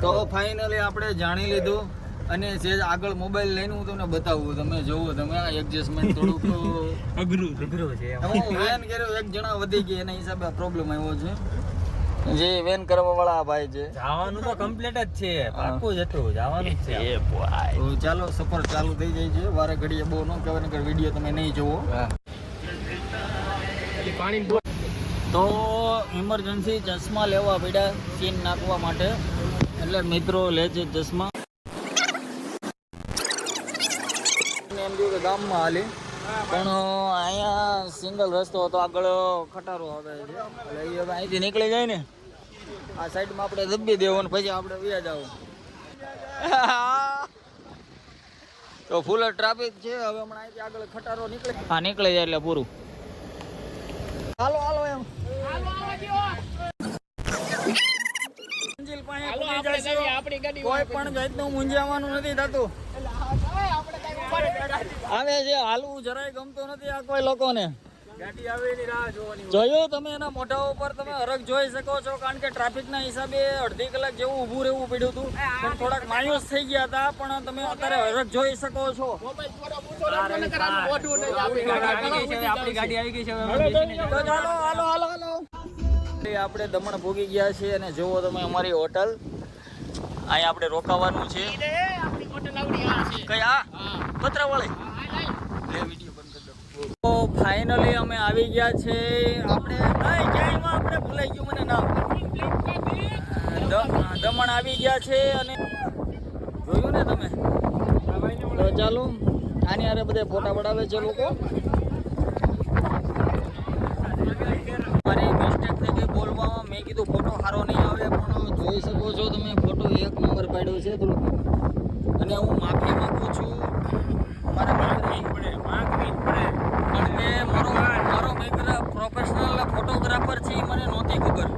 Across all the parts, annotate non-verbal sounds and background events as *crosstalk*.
તો ફાઇનલી આપણે જાણી લીધું અને જે આગળ મોબાઈલ લઈને હું તમને બતાવું તમે જોવો તમે આ એડજસ્ટમેન્ટ થોડુંક અઘરું *laughs* અઘરું છે હું વેન કર્યો એક જણા વધી ગયા એના હિસાબે પ્રોબ્લેમ આવ્યો છે. જે વેન કરવા વાળા ભાઈ છે. જવાનું તો કમ્પ્લીટ જ છે પાકું જ હતું જવાનું જ છે. તો ચાલો સફર ચાલુ થઈ જાય છે. વારે ઘડીએ બહુ ન કહેવાય નકર વીડિયો તમે નહીં જોવો પાણી તો ઇમરજન્સી ચશ્મા લેવા પડ્યા સીન નાખવા માટે. એટલે મિત્રો લે છે ચશ્મા. એમ કે ગામમાં હાલી. પણ અહીંયા સિંગલ રસ્તો હતો. આગળ ખટારો આવે છે. એટલે એ હવે અહીંથી નીકળી જાય ને. આ સાઈડમાં આપણે દબી દેવાનું પછી આપણે વ્યા જાવ. *laughs* તો ફૂલ ટ્રાફિક છે. હવે હમણાં અહીંથી આગળ ખટારો નીકળે. હા નીકળી જાય એટલે પૂરું. હાલો હાલો એમ. મંજિલ પાસે કોઈ પણ જાતનું મૂંઝાવાનું નથી થતું. આવે છે હાલવું જરાય ગમતું નથી આ કોઈ લોકોને. ગાડી આવે એની રાહ જોવાની જોયું તમે એના મોઢા ઉપર તમે હરખ જોઈ શકો છો કારણ કે ટ્રાફિકના હિસાબે અડધી કલાક જેવું ઊભું રહેવું પડ્યું હતું. પણ થોડાક માયુસ થઈ ગયા હતા પણ તમે અત્યારે હરખ જોઈ શકો છો. આપણી ગાડી આવી ગઈ છે હવે અમે બેસીને તો ચાલો હાલો હાલો હાલો. આપણે દમણ ભોગી ગયા છીએ અને જુઓ તમે અમારી હોટલ. અહીંયા આપણે રોકાવાનું છે. કઈ આ? દો. તો ફાઇનલી અમે આવી ગયા છે. આપણે નહીં ક્યાંયમાં આપણે ભૂલાઈ ગયું મને નામ? દમણ આવી ગયા છે અને જોયું ને તમે? તો ચાલો આની અરે બધે ફોટા પડાવે છે લોકો. મિસ્ટેક થઈ ગઈ બોલવામાં. મેં કીધું ફોટો સારો નહીં આવે. પણ જોઈ શકો છો તમે ફોટો એક નંબર પાડ્યો છે થોડુંક. અને હું માફી માંગુ છું. મારા પડે કારણ કે મારો મારો મિત્ર પ્રોફેશનલ ફોટોગ્રાફર છે મને નહોતી ખબર.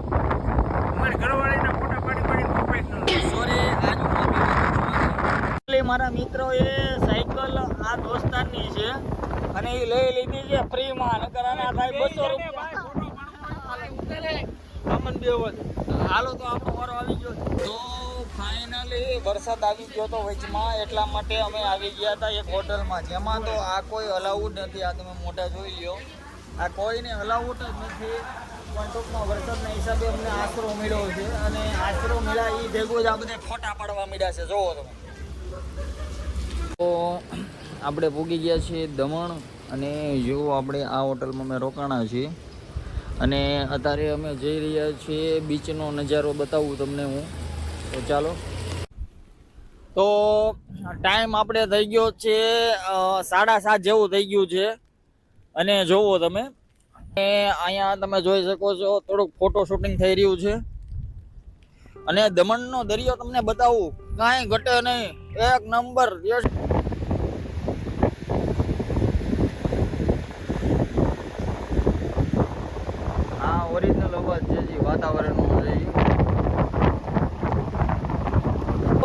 સોરી આજ હું માફી માંગુ છું. એટલે મારા મિત્રોએ સાયકલ આ દોસ્તારની છે અને એ લઈ લીધી છે ફ્રીમાં. નકર આના થાય બસો રૂપિયા હાલો તો આપણો વારો આવી ગયો. તો ફાઇનલી વરસાદ આવી ગયો તો વચમાં એટલા માટે અમે આવી ગયા હતા એક હોટલમાં. જેમાં તો આ કોઈ અલાઉડ નથી. આ તમે મોટા જોઈ લ્યો. આ કોઈને અલાઉડ જ નથી. પણ ટૂંકમાં વરસાદના હિસાબે અમને આશરો મળ્યો છે. અને આશરો મળ્યા એ ભેગો જ આ ફોટા પાડવા મળ્યા છે. જોવો તમે. તો આપણે પૂગી ગયા છીએ દમણ અને જો આપણે આ હોટલમાં અમે રોકાણા છીએ. અને અત્યારે અમે જઈ રહ્યા છીએ બીચનો નજારો બતાવું તમને હું. તો ચાલો. તો ટાઈમ આપણે થઈ ગયો છે સાડા સાત જેવું થઈ ગયું છે. અને જોવો તમે. અહીંયા તમે જોઈ શકો છો, થોડુંક ફોટો શૂટિંગ થઈ રહ્યું છે. અને દમણનો દરિયો તમને બતાવું. કાંઈ ઘટે નહીં. એક નંબર.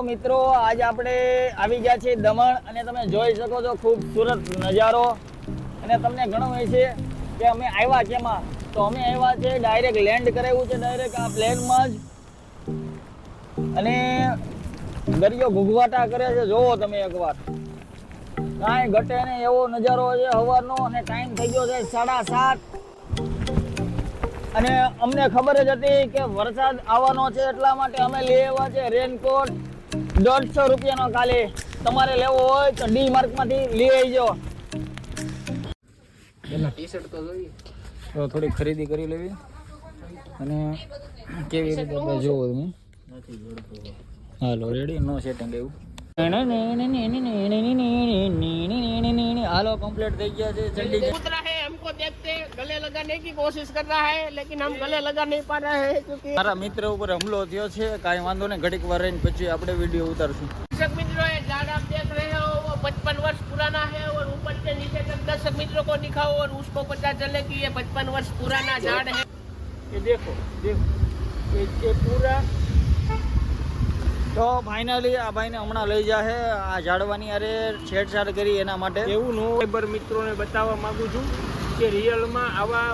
મિત્રો, આજ આપણે આવી ગયા છીએ દમણ અને તમે જોઈ શકો છો ખૂબસૂરત નજારો. અને તમને ઘણું હોય છે કે અમે આવ્યા કેમાં? તો અમે આવ્યા છે ડાયરેક્ટ લેન્ડ કરાવ્યું છે ડાયરેક્ટ આ પ્લેનમાં જ. અને દરિયો ઘૂઘવાટા કરે છે જોવો તમે એકવાર. કાંઈ ઘટે નહીં, એવો નજારો છે સવારનો અને ટાઈમ થઈ ગયો છે સાડા સાત. અને અમને ખબર જ હતી કે વરસાદ આવવાનો છે એટલા માટે અમે લઈ આવ્યા છે રેનકોટ દોઢસો રૂપિયાનો ખાલી તમારે લેવો હોય તો ડી માર્કમાંથી લઈ આવજો તો થોડી ખરીદી કરી લેવી અને કેવી રીતે આપણે જોવો તમે હાલો રેડી નો સેટિંગ એવું હાલો કમ્પ્લીટ થઈ ગયા છે ચંડીગઢ कूद रहा है हमको देखते गले लगाने की कोशिश कर रहा है लेकिन हम गले लगा नहीं पा रहे हैं क्योंकि મારા મિત્ર ઉપર હુમલો થયો છે કાંઈ વાંધો નહીં ઘડીક વાર રહીને પછી આપણે વિડીયો ઉતારશું दर्शक मित्रों ये झाड़ आप देख रहे हो वो पचपन वर्ष पुराना है और ऊपर से नीचे तक दर्शक मित्रों को दिखाओ और उसको पता चले कि ये पचपन वर्ष पुराना झाड़ है ये देखो देखो ये ये पूरा તો ફાઇનલી આ ભાઈને હમણાં લઈ જાહે આ ઝાડવાની અરે છેડછાડ કરી એના માટે એવું નો ફાઈબર મિત્રોને બતાવવા માંગુ છું કે રિયલમાં આવા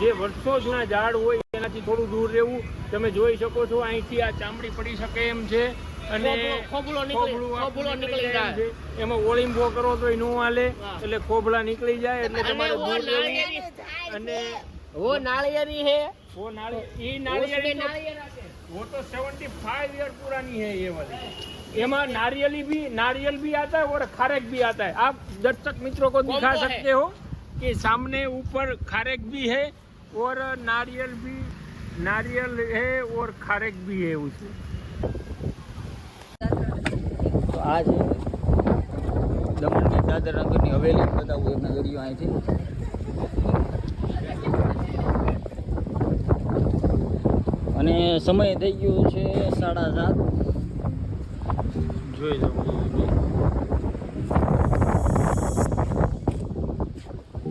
જે વર્ષો જૂના ઝાડ હોય એનાથી થોડું દૂર રહેવું તમે જોઈ શકો છો અહીંથી આ ચામડી પડી શકે એમ છે અને ખોબલો- ખોબલો નીકળી- ખોબલું આખું ખોબલો નીકળી જાય એમ જાય. છે. એમાં ઓળીંબો કરો તો નો હાલે હા. એટલે ખોબલા નીકળી જાય એટલે અને તમારે વો દૂર રહેવું નાળિયેરી અને वो नारियरी है वो नारियल ये नारियल नारियल नारियल आते हैं। वो तो 75 ईयर पुरानी है ये वाली एमा नारियली भी नारियल भी आता है और खारेक भी आता है आप दर्शक मित्रों को दिखा कॉम्बो है। सकते हो कि सामने ऊपर खारेक भी है और नारियल भी नारियल है और खारेक भी है उसमें તો આ છે દમણની દાદર નગરની હવેલી બતાવું એમના દરિયો અહીંથી અને સમય થઈ ગયો છે સાડા સાત જોઈ લો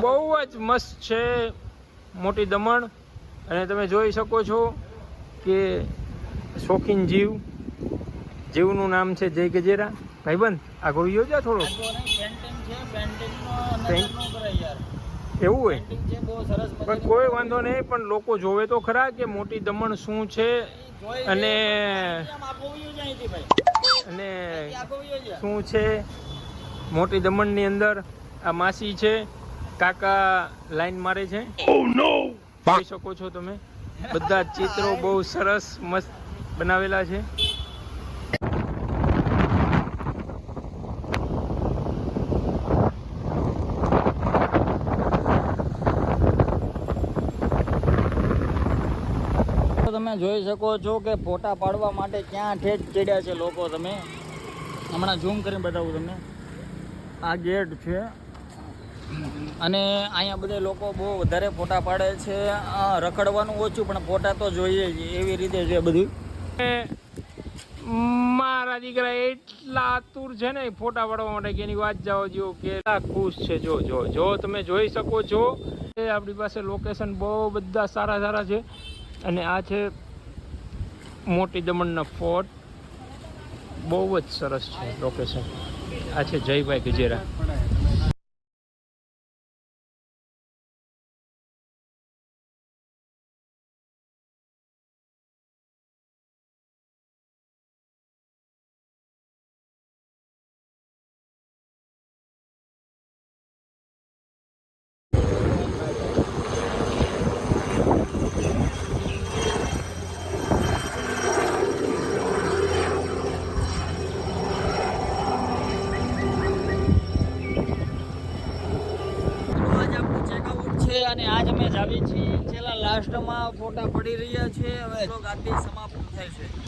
બહુ જ મસ્ત છે મોટી દમણ. અને તમે જોઈ શકો છો કે શોખીન જીવ જીવનું નામ છે જય ગજેરા. ભાઈબંધ આ ગોળીઓ જા થોડો એવું હોય? પણ કોઈ વાંધો નહીં પણ લોકો જોવે તો ખરા કે મોટી દમણ શું છે. અને અને શું છે? મોટી દમણની અંદર આ માસી છે. કાકા લાઈન મારે છે? જોઈ શકો છો તમે. બધા ચિત્રો બહુ સરસ મસ્ત બનાવેલા છે. તો તમે જોઈ શકો છો કે ફોટા પાડવા માટે ક્યાં ઠેઠ ચડ્યા છે લોકો તમે. હમણાં ઝૂમ કરીને બતાવું તમને. આ ગેટ છે. અને અહીંયા બધા લોકો બહુ વધારે ફોટા પાડે છે. રખડવાનું ઓછું, પણ ફોટા તો જોઈએ જ, એવી રીતે છે બધું. મારા દીકરા એટલા આતુર છે ને, ફોટા પાડવા માટે કે એની વાત જાઓ જો કેટલા ખુશ છે. જો જો જો તમે જોઈ શકો છો, એ આપણી પાસે લોકેશન બહુ બધા સારા સારા છે. અને આ છે મોટી દમણના ફોર્ટ બહુ જ સરસ છે લોકેશન આ છે જયભાઈ ગજેરા. જાવી છીએ છેલ્લા લાસ્ટમાં ફોટા પડી રહ્યા છે. હવે સમાપ્ત થાય છે